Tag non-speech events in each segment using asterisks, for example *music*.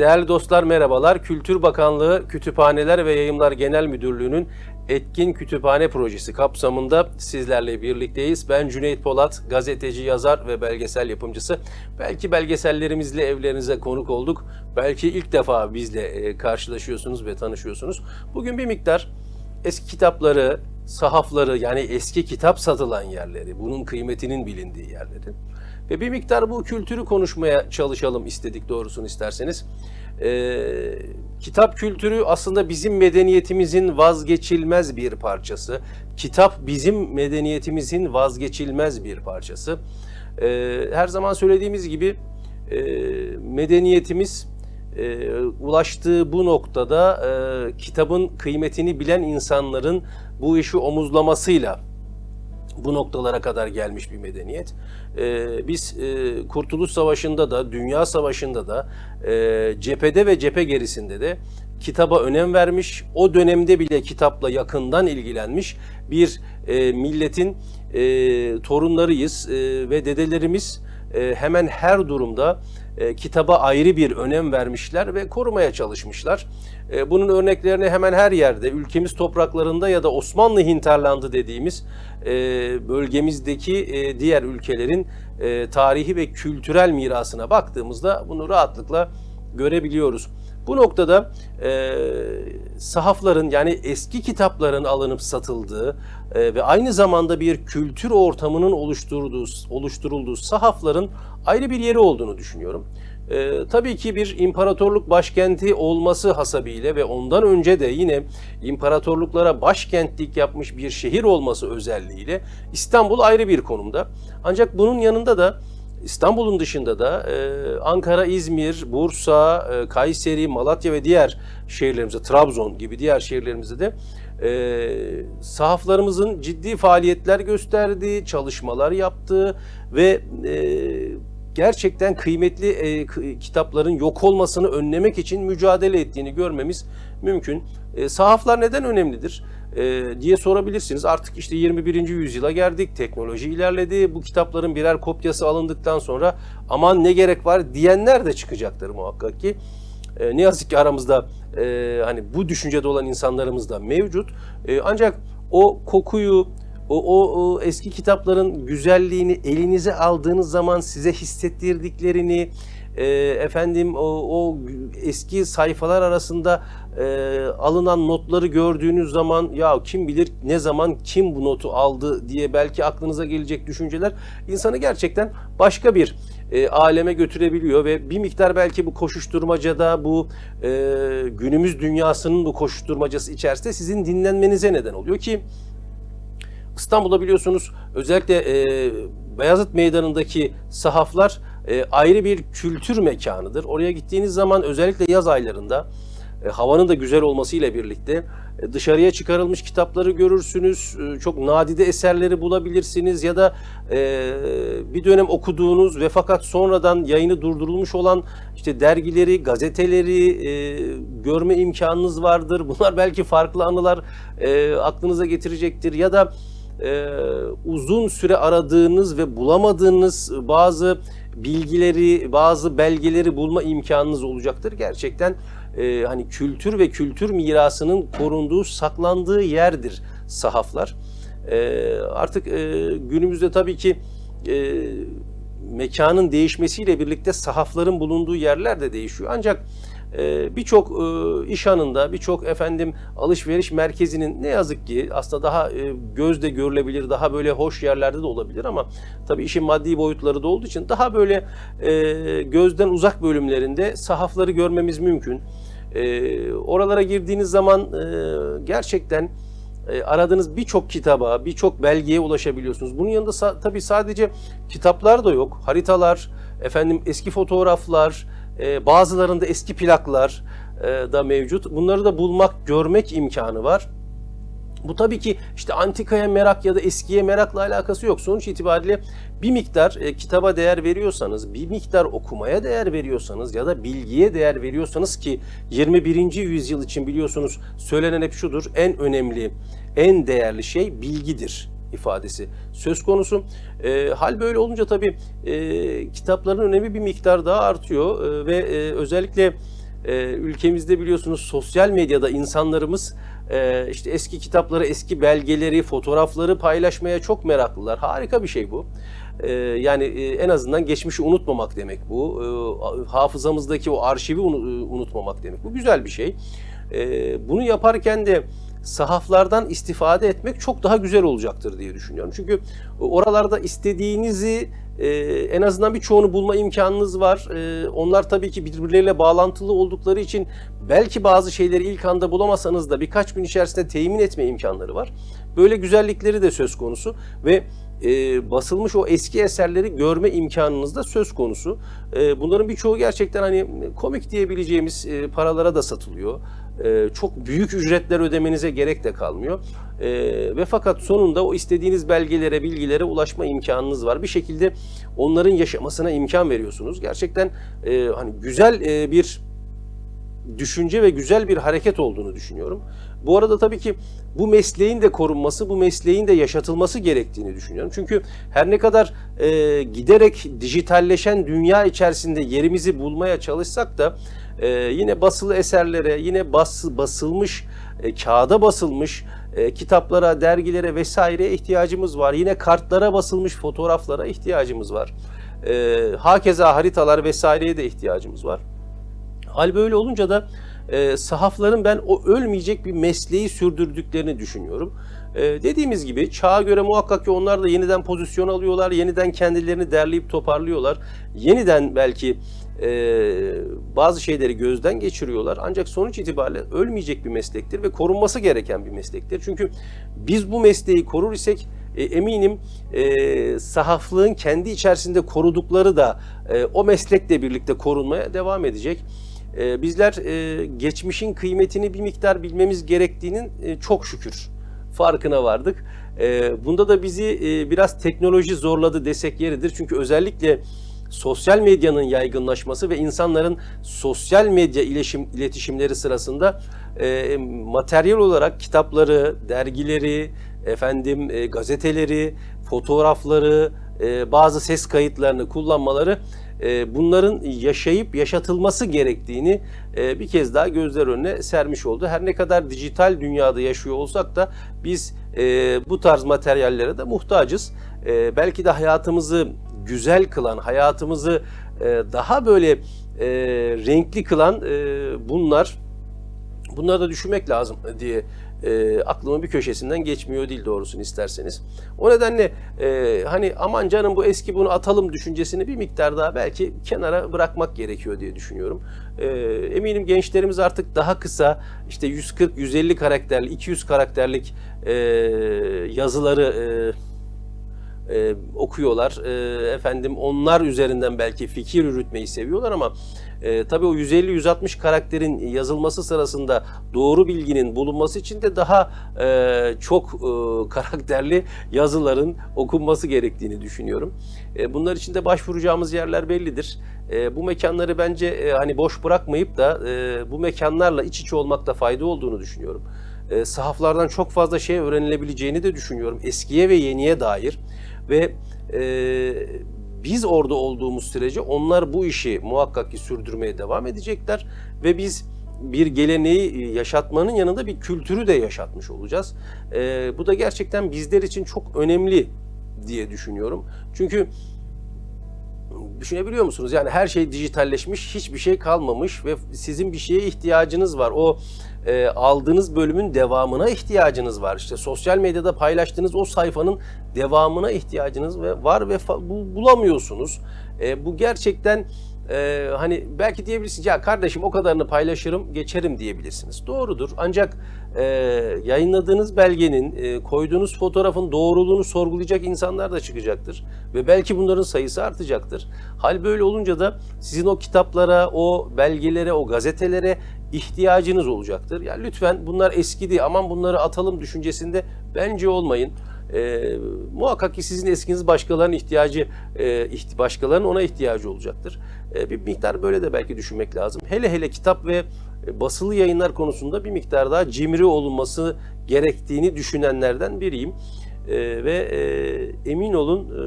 Değerli dostlar merhabalar. Kültür Bakanlığı Kütüphaneler ve Yayımlar Genel Müdürlüğü'nün Etkin Kütüphane Projesi kapsamında sizlerle birlikteyiz. Ben Cüneyt Polat, gazeteci, yazar ve belgesel yapımcısı. Belki belgesellerimizle evlerinize konuk olduk. Belki ilk defa bizle e, karşılaşıyorsunuz ve tanışıyorsunuz. Bugün bir miktar eski kitapları, sahafları yani eski kitap satılan yerleri, bunun kıymetinin bilindiği yerleri ve bir miktar bu kültürü konuşmaya çalışalım istedik doğrusunu isterseniz. Ee, kitap kültürü aslında bizim medeniyetimizin vazgeçilmez bir parçası. Kitap bizim medeniyetimizin vazgeçilmez bir parçası. Ee, her zaman söylediğimiz gibi e, medeniyetimiz e, ulaştığı bu noktada e, kitabın kıymetini bilen insanların bu işi omuzlamasıyla bu noktalara kadar gelmiş bir medeniyet. Ee, biz e, Kurtuluş Savaşı'nda da, Dünya Savaşı'nda da, e, cephede ve cephe gerisinde de kitaba önem vermiş, o dönemde bile kitapla yakından ilgilenmiş bir e, milletin e, torunlarıyız e, ve dedelerimiz e, hemen her durumda e, kitaba ayrı bir önem vermişler ve korumaya çalışmışlar. E, bunun örneklerini hemen her yerde, ülkemiz topraklarında ya da Osmanlı hinterlandı dediğimiz e, bölgemizdeki e, diğer ülkelerin e, tarihi ve kültürel mirasına baktığımızda bunu rahatlıkla görebiliyoruz. Bu noktada e, sahafların yani eski kitapların alınıp satıldığı e, ve aynı zamanda bir kültür ortamının oluşturduğu, oluşturulduğu sahafların ayrı bir yeri olduğunu düşünüyorum. E, tabii ki bir imparatorluk başkenti olması hasabiyle ve ondan önce de yine imparatorluklara başkentlik yapmış bir şehir olması özelliğiyle İstanbul ayrı bir konumda. Ancak bunun yanında da İstanbul'un dışında da e, Ankara, İzmir, Bursa, e, Kayseri, Malatya ve diğer şehirlerimizde, Trabzon gibi diğer şehirlerimizde de e, sahaflarımızın ciddi faaliyetler gösterdiği, çalışmalar yaptığı ve e, gerçekten kıymetli e, kitapların yok olmasını önlemek için mücadele ettiğini görmemiz mümkün. E, sahaflar neden önemlidir? E, diye sorabilirsiniz. Artık işte 21. yüzyıla geldik, teknoloji ilerledi. Bu kitapların birer kopyası alındıktan sonra aman ne gerek var diyenler de çıkacaktır muhakkak ki. E, ne yazık ki aramızda e, hani bu düşüncede olan insanlarımız da mevcut. E, ancak o kokuyu, o, o, o eski kitapların güzelliğini elinize aldığınız zaman size hissettirdiklerini, e, efendim o, o eski sayfalar arasında e, alınan notları gördüğünüz zaman ya kim bilir ne zaman kim bu notu aldı? diye belki aklınıza gelecek düşünceler insanı gerçekten başka bir e, aleme götürebiliyor ve bir miktar belki bu koşuşturmacada bu e, günümüz dünyasının bu koşuşturmacası içerisinde sizin dinlenmenize neden oluyor ki İstanbul'da biliyorsunuz özellikle e, Beyazıt Meydanı'ndaki sahaflar e, ayrı bir kültür mekanıdır. Oraya gittiğiniz zaman özellikle yaz aylarında e, havanın da güzel olmasıyla birlikte e, dışarıya çıkarılmış kitapları görürsünüz. E, çok nadide eserleri bulabilirsiniz ya da e, bir dönem okuduğunuz ve fakat sonradan yayını durdurulmuş olan işte dergileri, gazeteleri e, görme imkanınız vardır. Bunlar belki farklı anılar e, aklınıza getirecektir ya da e, uzun süre aradığınız ve bulamadığınız bazı bilgileri, bazı belgeleri bulma imkanınız olacaktır. Gerçekten e, hani kültür ve kültür mirasının korunduğu, saklandığı yerdir sahaflar. E, artık e, günümüzde tabii ki e, mekanın değişmesiyle birlikte sahafların bulunduğu yerler de değişiyor. Ancak birçok e, iş anında, birçok efendim alışveriş merkezinin ne yazık ki aslında daha e, gözde görülebilir, daha böyle hoş yerlerde de olabilir ama tabii işin maddi boyutları da olduğu için daha böyle e, gözden uzak bölümlerinde sahafları görmemiz mümkün. Oralara girdiğiniz zaman gerçekten aradığınız birçok kitaba, birçok belgeye ulaşabiliyorsunuz. Bunun yanında tabii sadece kitaplar da yok. Haritalar, efendim eski fotoğraflar, e, bazılarında eski plaklar e, da mevcut. Bunları da bulmak, görmek imkanı var. Bu tabii ki işte antikaya merak ya da eskiye merakla alakası yok. Sonuç itibariyle bir miktar e, kitaba değer veriyorsanız, bir miktar okumaya değer veriyorsanız ya da bilgiye değer veriyorsanız ki 21. yüzyıl için biliyorsunuz söylenen hep şudur. En önemli, en değerli şey bilgidir ifadesi söz konusu. E, hal böyle olunca tabii e, kitapların önemi bir miktar daha artıyor e, ve e, özellikle e, ülkemizde biliyorsunuz sosyal medyada insanlarımız e, işte eski kitapları, eski belgeleri, fotoğrafları paylaşmaya çok meraklılar. Harika bir şey bu. E, yani e, en azından geçmişi unutmamak demek bu. E, hafızamızdaki o arşivi unu- unutmamak demek. Bu güzel bir şey. E, bunu yaparken de sahaflardan istifade etmek çok daha güzel olacaktır diye düşünüyorum. Çünkü oralarda istediğinizi e, en azından birçoğunu bulma imkanınız var. E, onlar tabii ki birbirleriyle bağlantılı oldukları için belki bazı şeyleri ilk anda bulamasanız da birkaç gün içerisinde temin etme imkanları var. Böyle güzellikleri de söz konusu ve e, basılmış o eski eserleri görme imkanınız da söz konusu. E, bunların birçoğu gerçekten hani komik diyebileceğimiz e, paralara da satılıyor. E, çok büyük ücretler ödemenize gerek de kalmıyor. E, ve fakat sonunda o istediğiniz belgelere, bilgilere ulaşma imkanınız var. Bir şekilde onların yaşamasına imkan veriyorsunuz. Gerçekten e, hani güzel e, bir düşünce ve güzel bir hareket olduğunu düşünüyorum. Bu arada tabii ki bu mesleğin de korunması, bu mesleğin de yaşatılması gerektiğini düşünüyorum. Çünkü her ne kadar e, giderek dijitalleşen dünya içerisinde yerimizi bulmaya çalışsak da e, yine basılı eserlere, yine bas, basılmış, e, kağıda basılmış e, kitaplara, dergilere vesaireye ihtiyacımız var. Yine kartlara basılmış fotoğraflara ihtiyacımız var. E, hakeza haritalar vesaireye de ihtiyacımız var. Hal böyle olunca da e, sahafların ben o ölmeyecek bir mesleği sürdürdüklerini düşünüyorum. E, dediğimiz gibi çağa göre muhakkak ki onlar da yeniden pozisyon alıyorlar, yeniden kendilerini derleyip toparlıyorlar. Yeniden belki e, bazı şeyleri gözden geçiriyorlar. Ancak sonuç itibariyle ölmeyecek bir meslektir ve korunması gereken bir meslektir. Çünkü biz bu mesleği korur isek e, eminim e, sahaflığın kendi içerisinde korudukları da e, o meslekle birlikte korunmaya devam edecek. E, bizler e, geçmişin kıymetini bir miktar bilmemiz gerektiğinin e, çok şükür farkına vardık. E, bunda da bizi e, biraz teknoloji zorladı desek yeridir. Çünkü özellikle sosyal medyanın yaygınlaşması ve insanların sosyal medya iletişim, iletişimleri sırasında materyal olarak kitapları, dergileri, efendim gazeteleri, fotoğrafları, bazı ses kayıtlarını kullanmaları e, bunların yaşayıp yaşatılması gerektiğini e, bir kez daha gözler önüne sermiş oldu. Her ne kadar dijital dünyada yaşıyor olsak da biz e, bu tarz materyallere de muhtacız. E, belki de hayatımızı güzel kılan, hayatımızı daha böyle renkli kılan bunlar. Bunları da düşünmek lazım diye e, aklımın bir köşesinden geçmiyor değil doğrusunu isterseniz. O nedenle e, hani aman canım bu eski bunu atalım düşüncesini bir miktar daha belki kenara bırakmak gerekiyor diye düşünüyorum. E, eminim gençlerimiz artık daha kısa işte 140-150 karakterli, 200 karakterlik e, yazıları e, e, okuyorlar. E, efendim onlar üzerinden belki fikir yürütmeyi seviyorlar ama e, tabii o 150-160 karakterin yazılması sırasında doğru bilginin bulunması için de daha e, çok e, karakterli yazıların okunması gerektiğini düşünüyorum. E, bunlar için de başvuracağımız yerler bellidir. E, bu mekanları bence e, hani boş bırakmayıp da e, bu mekanlarla iç içe olmakta fayda olduğunu düşünüyorum. E, sahaflardan çok fazla şey öğrenilebileceğini de düşünüyorum. Eskiye ve yeniye dair ve e, biz orada olduğumuz sürece onlar bu işi muhakkak ki sürdürmeye devam edecekler ve biz bir geleneği yaşatmanın yanında bir kültürü de yaşatmış olacağız. E, bu da gerçekten bizler için çok önemli diye düşünüyorum. Çünkü düşünebiliyor musunuz? Yani her şey dijitalleşmiş, hiçbir şey kalmamış ve sizin bir şeye ihtiyacınız var. O e, aldığınız bölümün devamına ihtiyacınız var. İşte sosyal medyada paylaştığınız o sayfanın devamına ihtiyacınız ve var ve bu, bulamıyorsunuz. E, bu gerçekten e, hani belki diyebilirsiniz ya kardeşim o kadarını paylaşırım geçerim diyebilirsiniz. Doğrudur. Ancak e, yayınladığınız belgenin, e, koyduğunuz fotoğrafın doğruluğunu sorgulayacak insanlar da çıkacaktır. Ve belki bunların sayısı artacaktır. Hal böyle olunca da sizin o kitaplara, o belgelere, o gazetelere ihtiyacınız olacaktır. Yani lütfen bunlar eskidi aman bunları atalım düşüncesinde bence olmayın. E, muhakkak ki sizin eskiniz başkalarının ihtiyacı, e, başkalarının ona ihtiyacı olacaktır. E, bir miktar böyle de belki düşünmek lazım. Hele hele kitap ve e, basılı yayınlar konusunda bir miktar daha cimri olunması gerektiğini düşünenlerden biriyim. E, ve e, emin olun e,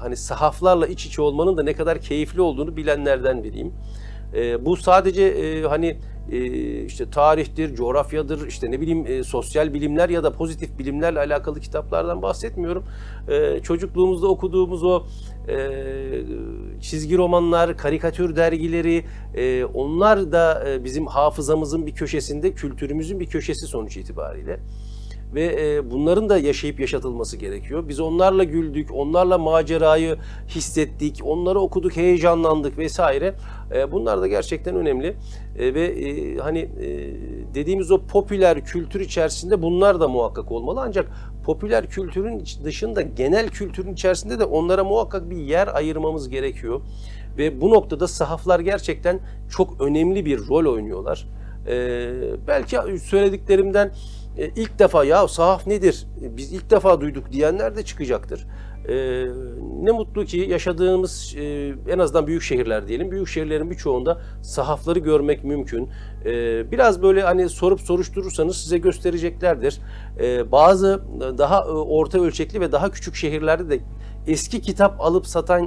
hani sahaflarla iç içe olmanın da ne kadar keyifli olduğunu bilenlerden biriyim. E, bu sadece e, hani e, işte tarihtir, coğrafyadır, işte ne bileyim e, sosyal bilimler ya da pozitif bilimlerle alakalı kitaplardan bahsetmiyorum. E, çocukluğumuzda okuduğumuz o e, çizgi romanlar, karikatür dergileri, e, onlar da e, bizim hafızamızın bir köşesinde, kültürümüzün bir köşesi sonuç itibariyle ve e, bunların da yaşayıp yaşatılması gerekiyor. Biz onlarla güldük, onlarla macerayı hissettik, onları okuduk, heyecanlandık vesaire. E, bunlar da gerçekten önemli E, ve hani dediğimiz o popüler kültür içerisinde bunlar da muhakkak olmalı. Ancak popüler kültürün dışında genel kültürün içerisinde de onlara muhakkak bir yer ayırmamız gerekiyor. Ve bu noktada sahaflar gerçekten çok önemli bir rol oynuyorlar. E, belki söylediklerimden e, ilk defa ya sahaf nedir? E, Biz ilk defa duyduk diyenler de çıkacaktır. E, ne mutlu ki yaşadığımız e, en azından büyük şehirler diyelim. Büyük şehirlerin birçoğunda sahafları görmek mümkün. E, biraz böyle hani sorup soruşturursanız size göstereceklerdir. E, bazı daha e, orta ölçekli ve daha küçük şehirlerde de eski kitap alıp satan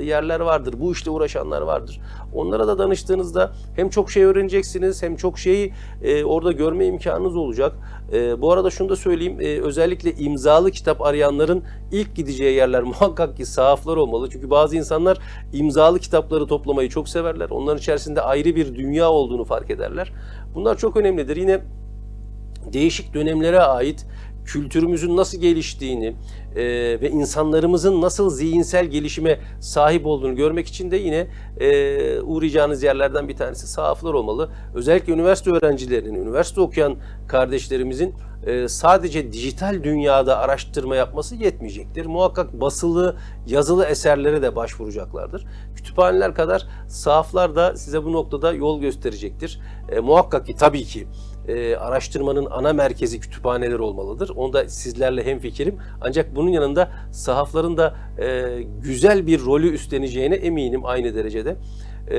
yerler vardır. Bu işle uğraşanlar vardır. Onlara da danıştığınızda hem çok şey öğreneceksiniz hem çok şeyi e, orada görme imkanınız olacak. E, bu arada şunu da söyleyeyim. e, özellikle imzalı kitap arayanların ilk gideceği yerler *laughs* muhakkak ki sahaflar olmalı. Çünkü bazı insanlar imzalı kitapları toplamayı çok severler. Onların içerisinde ayrı bir dünya olduğunu fark ederler. Bunlar çok önemlidir. Yine değişik dönemlere ait kültürümüzün nasıl geliştiğini e, ve insanlarımızın nasıl zihinsel gelişime sahip olduğunu görmek için de yine e, uğrayacağınız yerlerden bir tanesi sahaflar olmalı. Özellikle üniversite öğrencilerinin, üniversite okuyan kardeşlerimizin e, sadece dijital dünyada araştırma yapması yetmeyecektir. Muhakkak basılı, yazılı eserlere de başvuracaklardır. Kütüphaneler kadar sahaflar da size bu noktada yol gösterecektir. E, muhakkak ki tabii ki e, araştırmanın ana merkezi kütüphaneler olmalıdır. Onda sizlerle hemfikirim. Ancak bunun yanında sahafların da e, güzel bir rolü üstleneceğine eminim aynı derecede. E,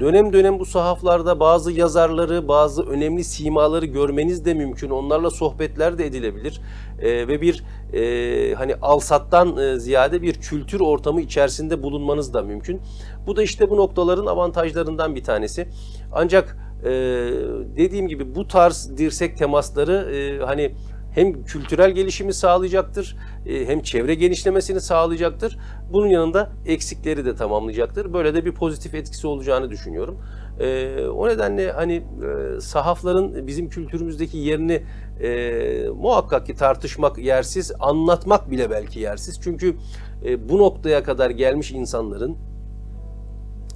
dönem dönem bu sahaflarda bazı yazarları, bazı önemli simaları görmeniz de mümkün. Onlarla sohbetler de edilebilir. E, ve bir e, hani alsattan e, ziyade bir kültür ortamı içerisinde bulunmanız da mümkün. Bu da işte bu noktaların avantajlarından bir tanesi. Ancak ee, dediğim gibi bu tarz dirsek temasları e, hani hem kültürel gelişimi sağlayacaktır, e, hem çevre genişlemesini sağlayacaktır. Bunun yanında eksikleri de tamamlayacaktır. Böyle de bir pozitif etkisi olacağını düşünüyorum. E, o nedenle hani e, sahafların bizim kültürümüzdeki yerini e, muhakkak ki tartışmak yersiz, anlatmak bile belki yersiz. Çünkü e, bu noktaya kadar gelmiş insanların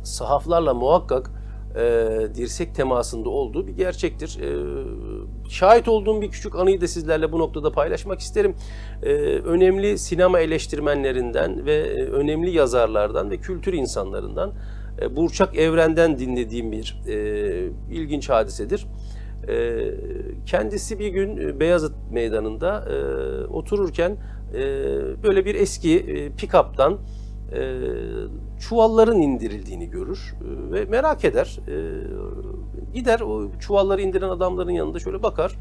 sahaflarla muhakkak e, dirsek temasında olduğu bir gerçektir. E, şahit olduğum bir küçük anıyı da sizlerle bu noktada paylaşmak isterim. E, önemli sinema eleştirmenlerinden ve e, önemli yazarlardan ve kültür insanlarından e, Burçak Evren'den dinlediğim bir e, ilginç hadisedir. E, kendisi bir gün e, Beyazıt Meydanı'nda e, otururken e, böyle bir eski e, pick-up'tan e, çuvalların indirildiğini görür e, ve merak eder. E, gider o çuvalları indiren adamların yanında şöyle bakar.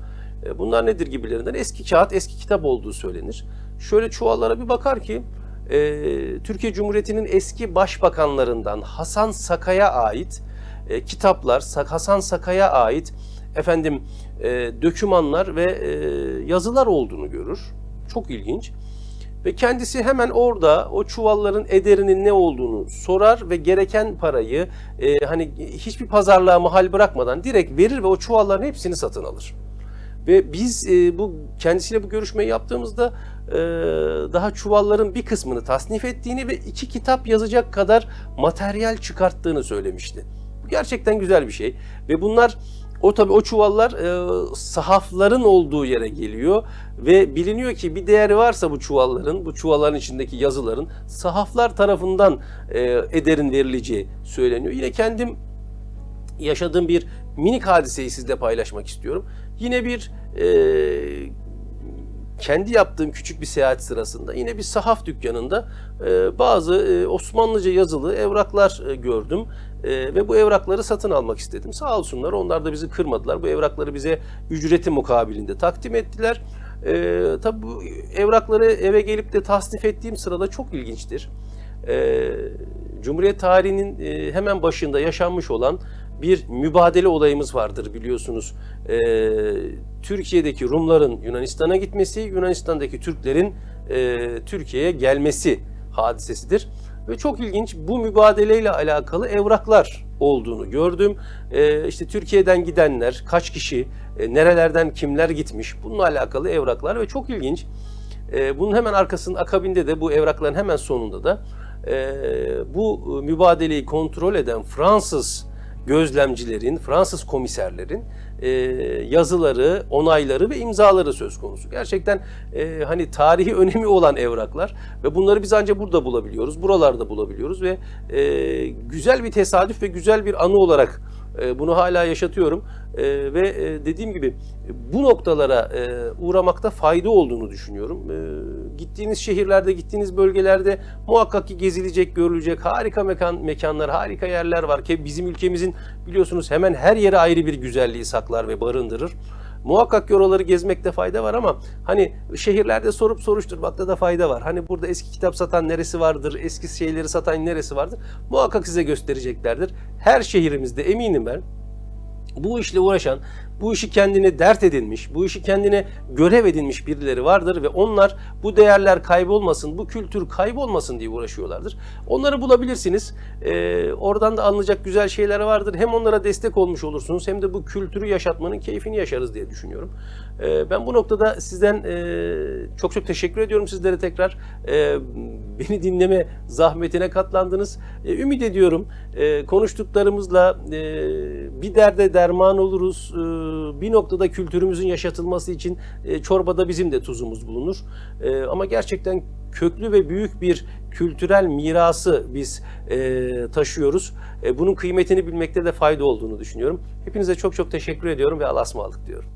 E, bunlar nedir gibilerinden eski kağıt, eski kitap olduğu söylenir. Şöyle çuvallara bir bakar ki e, Türkiye Cumhuriyeti'nin eski başbakanlarından Hasan Sakay'a ait e, kitaplar, Sa- Hasan Sakay'a ait efendim e, dökümanlar ve e, yazılar olduğunu görür. Çok ilginç. Ve kendisi hemen orada o çuvalların ederinin ne olduğunu sorar ve gereken parayı e, hani hiçbir pazarlığa mahal bırakmadan direkt verir ve o çuvalların hepsini satın alır. Ve biz e, bu kendisiyle bu görüşmeyi yaptığımızda e, daha çuvalların bir kısmını tasnif ettiğini ve iki kitap yazacak kadar materyal çıkarttığını söylemişti. Bu gerçekten güzel bir şey ve bunlar o tabii o çuvallar e, sahafların olduğu yere geliyor ve biliniyor ki bir değeri varsa bu çuvalların, bu çuvalların içindeki yazıların sahaflar tarafından e, ederin verileceği söyleniyor. Yine kendim yaşadığım bir minik hadiseyi sizle paylaşmak istiyorum. Yine bir e, kendi yaptığım küçük bir seyahat sırasında yine bir sahaf dükkanında e, bazı e, Osmanlıca yazılı evraklar e, gördüm E, ve bu evrakları satın almak istedim. Sağ olsunlar onlar da bizi kırmadılar. Bu evrakları bize ücreti mukabilinde takdim ettiler. E, tabii bu evrakları eve gelip de tasnif ettiğim sırada çok ilginçtir. E, Cumhuriyet tarihinin e, hemen başında yaşanmış olan bir mübadele olayımız vardır biliyorsunuz. E, Türkiye'deki Rumların Yunanistan'a gitmesi, Yunanistan'daki Türklerin e, Türkiye'ye gelmesi hadisesidir. Ve çok ilginç bu mübadeleyle alakalı evraklar olduğunu gördüm. E, işte Türkiye'den gidenler, kaç kişi, e, nerelerden kimler gitmiş bununla alakalı evraklar ve çok ilginç. E, bunun hemen arkasının akabinde de bu evrakların hemen sonunda da e, bu mübadeleyi kontrol eden Fransız gözlemcilerin, Fransız komiserlerin e, yazıları, onayları ve imzaları söz konusu. Gerçekten e, hani tarihi *laughs* önemi olan evraklar ve bunları biz ancak burada bulabiliyoruz, buralarda bulabiliyoruz ve e, güzel bir tesadüf ve güzel bir anı olarak bunu hala yaşatıyorum E, ve e, dediğim gibi bu noktalara e, uğramakta fayda olduğunu düşünüyorum. E, gittiğiniz şehirlerde, gittiğiniz bölgelerde muhakkak ki gezilecek, görülecek harika mekan mekanlar, harika yerler var ki bizim ülkemizin biliyorsunuz hemen her yere ayrı bir güzelliği saklar ve barındırır. Muhakkak ki oraları gezmekte fayda var ama hani şehirlerde sorup soruşturmakta da fayda var. Hani burada eski kitap satan neresi vardır, eski şeyleri satan neresi vardır? Muhakkak size göstereceklerdir. Her şehrimizde eminim ben bu işle uğraşan, bu işi kendine dert edinmiş, bu işi kendine görev edinmiş birileri vardır ve onlar bu değerler kaybolmasın, bu kültür kaybolmasın diye uğraşıyorlardır. Onları bulabilirsiniz. Ee, oradan da alınacak güzel şeyler vardır. Hem onlara destek olmuş olursunuz hem de bu kültürü yaşatmanın keyfini yaşarız diye düşünüyorum. Ee, ben bu noktada sizden e, çok çok teşekkür ediyorum sizlere tekrar. Ee, *laughs* beni dinleme zahmetine katlandınız. Ee, ümit ediyorum e, konuştuklarımızla e, bir derde derman oluruz. Bir noktada kültürümüzün yaşatılması için e, çorbada bizim de tuzumuz bulunur. E, ama gerçekten köklü ve büyük bir kültürel mirası biz e, taşıyoruz. E, bunun kıymetini bilmekte de fayda olduğunu düşünüyorum. Hepinize çok çok teşekkür ediyorum ve Allah'a ısmarladık diyorum.